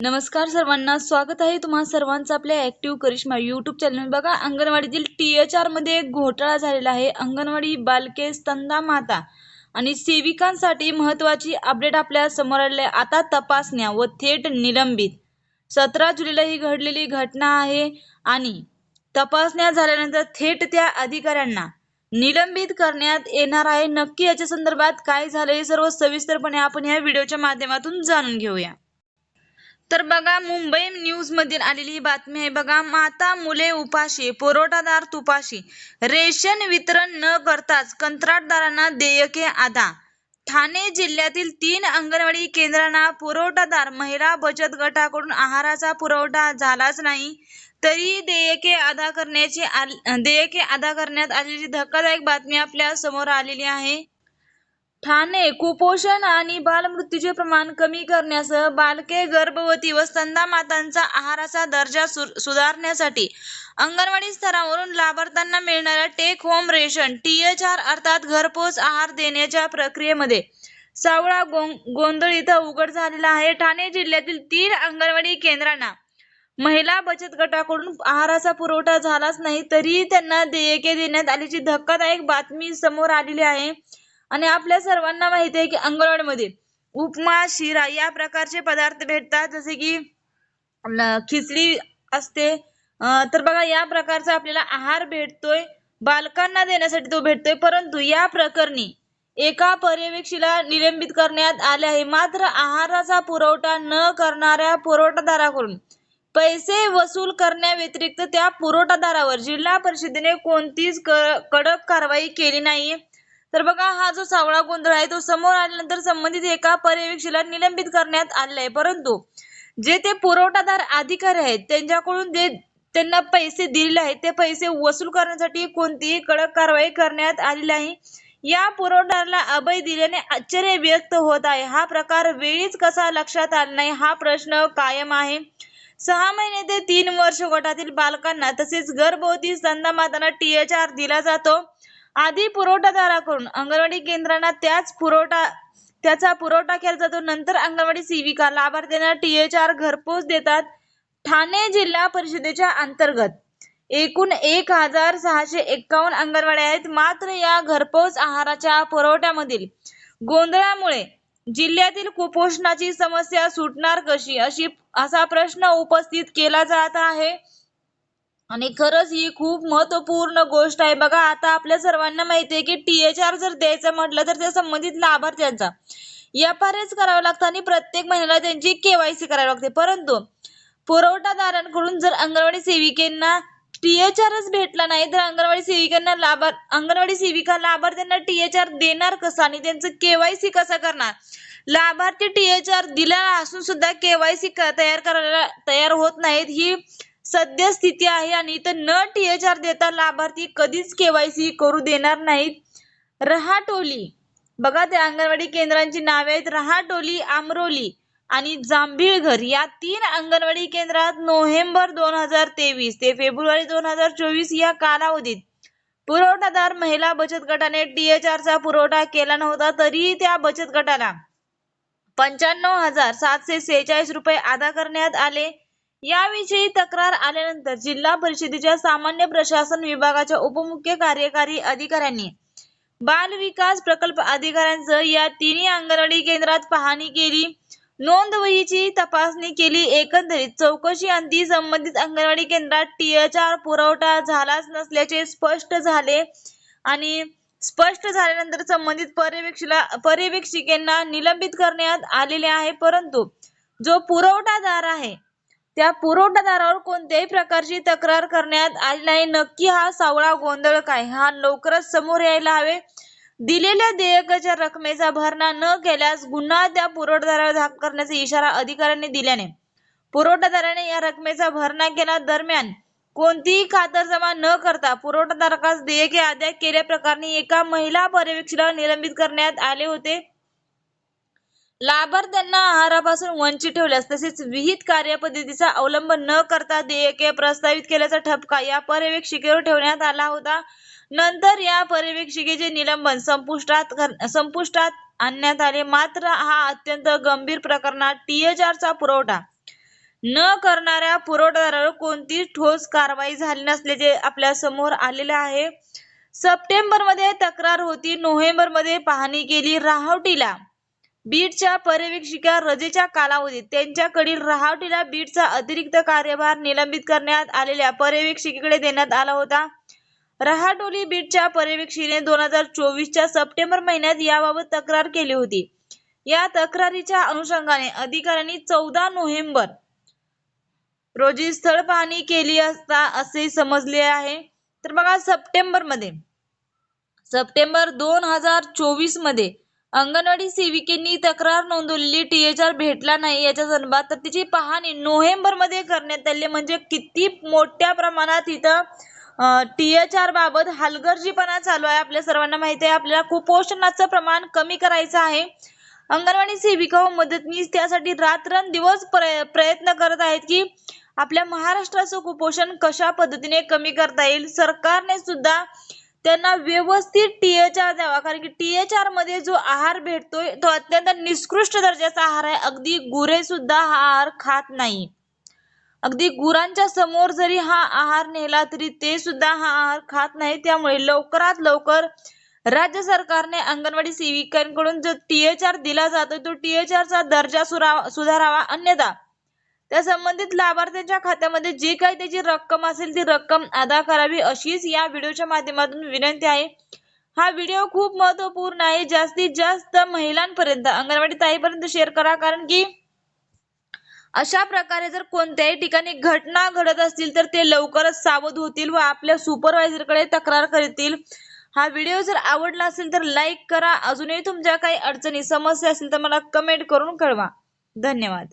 नमस्कार सर्वांना स्वागत आहे तुम्हा सर्वांचं आपल्या ऍक्टिव्ह करिश्मा युट्यूब चॅनल बघा अंगणवाडीतील टी एच आरमध्ये एक घोटाळा झालेला आहे. अंगणवाडी बालके स्तंदा माता आणि सेविकांसाठी महत्वाची अपडेट आपल्यासमोर आलेली आहे. आता तपासण्या व थेट निलंबित. सतरा जुलैला ही घडलेली घटना आहे आणि तपासण्या झाल्यानंतर थेट त्या अधिकाऱ्यांना निलंबित करण्यात येणार आहे. नक्की याच्या संदर्भात काय झालं हे सर्व सविस्तरपणे आपण या व्हिडिओच्या माध्यमातून जाणून घेऊया. तर बघा मुंबई न्यूज मधील आलेली ही बातमी आहे बघा माता मुले उपाशी पुरवठादार तुपाशी. रेशन वितरण न करताच कंत्राटदारांना देयके अदा ठाणे जिल्ह्यातील तीन अंगणवाडी केंद्रांना पुरवठादार महिला बचत गटाकडून आहाराचा पुरवठा झालाच नाही तरी देयके अदा करण्याची आल- देयके अदा करण्यात आलेली धक्कादायक बातमी आपल्यासमोर आलेली आहे. ठाणे कुपोषण आणि बालमृत्यूचे प्रमाण कमी करण्यासह बालके गर्भवती व स्तंधा मातांचा आहाराचा दर्जा सु- सुधारण्यासाठी अंगणवाडी स्तरावरून लाभार्थ्यांना मिळणाऱ्या take home ration T H R अर्थात घरपोच आहार देण्याच्या प्रक्रियेमध्ये सावळा गों- गोंधळ इथं उघड झालेला आहे. ठाणे जिल्ह्यातील तीन अंगणवाडी केंद्रांना महिला बचत गटाकडून आहाराचा पुरवठा झालाच नाही तरीही त्यांना देयके देण्यात आल्याची धक्कादायक बातमी समोर आलेली आहे. आणि आपल्या सर्वांना माहिती आहे की अंगणवाडीमध्ये उपमा शिरा या प्रकारचे पदार्थ भेटतात. जसे की खिचडी असते. तर बघा या प्रकारचा आपल्याला आहार भेटतोय. बालकांना देण्यासाठी तो भेटतोय. परंतु या प्रकरणी एका पर्यवेक्षीला निलंबित करण्यात आले आहे. मात्र आहाराचा पुरवठा न करणाऱ्या पुरवठादाराकडून पैसे वसूल करण्याव्यतिरिक्त त्या पुरवठादारावर जिल्हा परिषदेने कोणतीच कडक कारवाई केली नाही तर बघा हा जो सावळा गोंधळ आहे तो समोर आल्यानंतर संबंधित एका पर्यवेक्षीला निलंबित करण्यात आले आहे परंतु जे ते पुरवठादार अधिकारी आहेत त्यांच्याकडून जे त्यांना पैसे दिलेले आहेत ते पैसे वसूल करण्यासाठी कोणतीही कडक कारवाई करण्यात आलेली नाही. या पुरवठादाराला अभय दिल्याने आश्चर्य व्यक्त होत आहे. हा प्रकार वेळीच कसा लक्षात आला नाही हा प्रश्न कायम आहे. सहा महिने ते तीन वर्ष गटातील बालकांना तसेच गर्भवती स्तंदा मातांना टीएचआर दिला जातो. आधी पुरवठादाराकडून अंगणवाडी केंद्रांना त्याच पुरवठा त्याचा पुरवठा केला जातो. नंतर अंगणवाडी सेविका लाभार्थ्यांना टीएचआर घरपोच देतात ठाणे जिल्हा परिषदेच्या अंतर्गत. एकूण एक हजार सहाशे एक्कावन्न अंगणवाड्या आहेत. मात्र या घरपोच आहाराच्या पुरवठ्यामधील गोंधळामुळे जिल्ह्यातील कुपोषणाची समस्या सुटणार कशी अशी असा प्रश्न उपस्थित केला जात आहे. आणि खरंच ही खूप महत्त्वपूर्ण गोष्ट आहे. बघा आता आपल्या सर्वांना माहिती आहे की टीएचआर जर द्यायचं म्हटलं तर त्या संबंधित लाभार्थ्यांचा एफ आर एस करावं लागतं आणि प्रत्येक महिन्याला त्यांची केवायसी करावी लागते. परंतु पुरवठादारांकडून जर अंगणवाडी सेविकेंना टीएचआरच भेटला नाही तर अंगणवाडी सेविकांना लाभार अंगणवाडी सेविका लाभार्थ्यांना टीएचआर देणार कसं आणि त्यांचं केवायसी कसं करणार? लाभार्थी टीएचआर दिला असून सुद्धा केवायसी तयार करायला तयार होत नाहीत. ही सद्यस्थिती आहे आणि इथं न टीएचआर देता लाभार्थी कधीच केवायसी करू देणार नाहीत. रहाटोली. बघा त्या अंगणवाडी केंद्रांची नावे आहेत. रहाटोली आमरोली आणि जांभीळघर या तीन अंगणवाडी केंद्रात नोव्हेंबर दोन हजार तेवीस ते फेब्रुवारी दोन हजार चोवीस या कालावधीत पुरवठादार महिला बचत गटाने THR चा पुरवठा केला नव्हता तरीही त्या बचत गटाला पंच्याण्णव हजार सातशे सेहेचाळीस रुपये अदा करण्यात आले. याविषयी तक्रार आल्यानंतर जिल्हा परिषदेच्या सामान्य प्रशासन विभागाच्या उपमुख्य कार्यकारी अधिकाऱ्यांनी बाल विकास प्रकल्प अधिकाऱ्यांसह या तिन्ही अंगणवाडी केंद्रात पाहणी केली. नोंदवहीची तपासणी केली. एकंदरीत चौकशी अंती संबंधित अंगणवाडी केंद्रात टीएचआर पुरवठा झालाच नसल्याचे स्पष्ट झाले आणि स्पष्ट झाल्यानंतर संबंधित पर्यवेक्षला पर्यवेक्षिकेंना निलंबित करण्यात आलेले आहे. परंतु जो पुरवठादार आहे त्या पुरवठादारावर कोणत्याही प्रकारची तक्रार करण्यात आली नाही. नक्की हा सावळा गोंधळ काय? हा लवकरच समोर यायला हवे. दिलेल्या देयकाच्या रकमेचा भरणा न केल्यास गुन्हा त्या पुरवठादारावर दाखल करण्याचा इशारा अधिकाऱ्यांनी दिल्याने पुरवठादाराने या रकमेचा भरणा केला दरम्यान कोणतीही खातरजमा न करता पुरवठादारास देयके अदा केल्याप्रकरणी एका महिला पर्यवेक्षीला निलंबित करण्यात आले होते. लाभार्थ्यांना आहारापासून वंचित ठेवल्यास तसेच विहित कार्यपद्धतीचा अवलंब न करता देयके प्रस्तावित केल्याचा ठपका या पर्यवेक्षिकेवर ठेवण्यात आला होता. नंतर या पर्यवेक्षिकेचे निलंबन संपुष्टात कर- संपुष्टात आणण्यात आले. मात्र हा अत्यंत गंभीर प्रकरणात टीएचआरचा पुरवठा न करणाऱ्या पुरवठादारावर कोणतीच ठोस कारवाई झाली नसल्याचे आपल्यासमोर आलेले आहे. सप्टेंबरमध्ये तक्रार होती. नोव्हेंबरमध्ये पाहणी केली. राहावटीला बीडच्या पर्यवेक्षिका रजेच्या कालावधीत त्यांच्याकडील रहावटीला बीडचा अतिरिक्त कार्यभार निलंबित करण्यात आलेल्या पर्यवेक्षिकेकडे देण्यात आला होता. रहाटोली बीडच्या पर्यवेक्षिकेने दोन हजार चोवीसच्या सप्टेंबर महिन्यात याबाबत तक्रार केली होती. या तक्रारीच्या अनुषंगाने अधिकाऱ्यांनी चौदा नोव्हेंबर रोजी स्थळ पाहणी केली असता असे समजले आहे. तर बघा सप्टेंबरमध्ये सप्टेंबर दोन हजार चोवीसमध्ये अंगणवाडी सेविकेंनी तक्रार नोंदवलेली टीएचआर भेटला नाही. याच्या संदर्भात तर तिची पाहणी नोव्हेंबरमध्ये करण्यात आली म्हणजे किती मोठ्या प्रमाणात इथं टी एच आर बाबत हलगर्जीपणा चालू आहे. आपल्या सर्वांना माहिती आहे आपल्याला कुपोषणाचं प्रमाण कमी करायचं आहे. अंगणवाडी सेविका व मदतनीस त्यासाठी रात्रंदिवस प्रय प्रयत्न करत आहेत की आपल्या महाराष्ट्राचं कुपोषण कशा पद्धतीने कमी करता येईल? सरकारने सुद्धा त्यांना व्यवस्थित टीएचआर द्यावा. कारण की टीएचआरमध्ये जो आहार भेटतोय तो अत्यंत निकृष्ट दर्जाचा आहार आहे. अगदी गुरे सुद्धा हा आहार खात नाही. अगदी गुरांच्या समोर जरी हा आहार नेला तरी ते सुद्धा हा आहार खात नाही. त्यामुळे लवकरात लवकर राज्य सरकारने अंगणवाडी सेविकांकडून जो टीएचआर दिला जातो तो टी एच आरचा दर्जा सुरा- सुधारावा अन्यथा. त्या संबंधित लाभार्थ्यांच्या खात्यामध्ये जी काही त्याची रक्कम असेल ती रक्कम अदा करावी अशीच या व्हिडिओच्या माध्यमातून विनंती आहे. हा व्हिडिओ खूप महत्त्वपूर्ण आहे. जास्तीत जास्त महिलांपर्यंत अंगणवाडी ताईपर्यंत शेअर करा. कारण की अशा प्रकारे जर कोणत्याही ठिकाणी घटना घडत असतील तर ते लवकरच सावध होतील व आपल्या सुपरवायझरकडे तक्रार करतील. हा व्हिडिओ जर आवडला असेल तर लाईक करा. अजूनही तुमच्या काही अडचणी समस्या असतील तर मला कमेंट करून कळवा. धन्यवाद.